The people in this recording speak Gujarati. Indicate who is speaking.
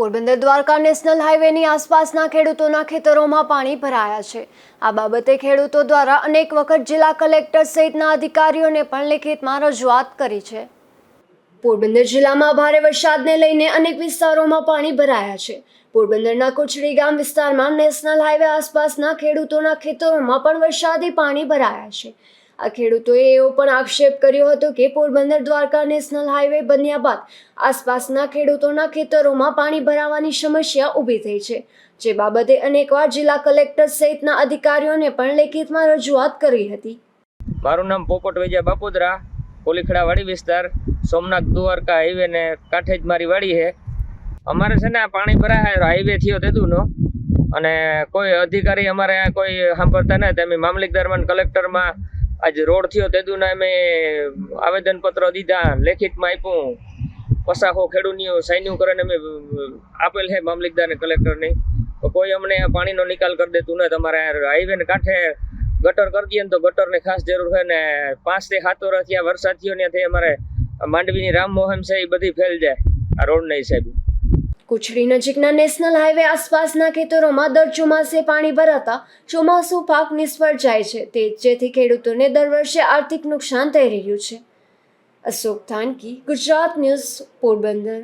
Speaker 1: પોરબંદર દ્વારકા નેશનલ હાઈવેની આસપાસના ખેડૂતોના ખેતરોમાં પાણી ભરાયા છે. આ બાબતે ખેડૂતો દ્વારા અનેક વખત જિલ્લા કલેક્ટર સહિતના અધિકારીઓને પણ લેખિતમાં રજૂઆત કરી છે. પોરબંદર જિલ્લામાં ભારે વરસાદને લઈને અનેક વિસ્તારોમાં પાણી ભરાયા છે. પોરબંદરના કુચડી ગામ વિસ્તારમાં નેશનલ હાઈવે આસપાસના ખેડૂતોના ખેતરોમાં પણ વરસાદી પાણી ભરાયા છે. આ ખેડૂતોએ એવો પણ આક્ષેપ કર્યો હતો કે પોરબંદર દ્વારકા નેશનલ હાઈવે બન્યા બાદ આસપાસના ખેડૂતોના ખેતરોમાં પાણી ભરાવાની સમસ્યા ઊભી થઈ છે, જે બાબતે અનેકવાર જિલ્લા કલેક્ટર સહિતના અધિકારીઓને પણ લેખિતમાં રજૂઆત કરી હતી.
Speaker 2: મારું નામ પોપટ વૈજા બાપુદરા કોલીખડા વાડી વિસ્તાર, સોમનાથ દ્વારકા હાઈવે ને કાંઠે જ મારી વાડી છે. અમારે છે ને પાણી ભરાય, હાઈવે થયો તેદુનો અને કોઈ અધિકારી અમારે કોઈ સાંભળતા નથી અમે મામલતદારમાં કલેક્ટરમાં આજે રોડ થયો તેદુના અમે આવેદનપત્ર દીધા, લેખિતમાં આપ્યું. પસાખો ખેડૂતની સાઇન્યુ કરીને અમે આપેલ છે મામલિકદારને કલેક્ટરને. તો કોઈ અમને પાણીનો નિકાલ કરી દેતું નથી. તમારે હાઈવેને કાંઠે ગટર કરી દઈએ ને તો ગટરની ખાસ જરૂર હોય ને પાંચથી સાત વર્ષ થયા વરસાદ થયો ત્યાંથી અમારે માંડવીની રામ મોહન છે એ બધી ફેલ જાય. આ રોડના હિસાબે
Speaker 1: કુચડી નજીકના નેશનલ હાઈવે આસપાસના ખેતરોમાં દર ચોમાસે પાણી ભરાતા ચોમાસું પાક નિષ્ફળ જાય છે. તે જેથી ખેડૂતોને દર વર્ષે આર્થિક નુકસાન થઈ રહ્યું છે. અશોક થાનકી, ગુજરાત ન્યૂઝ પોરબંદર.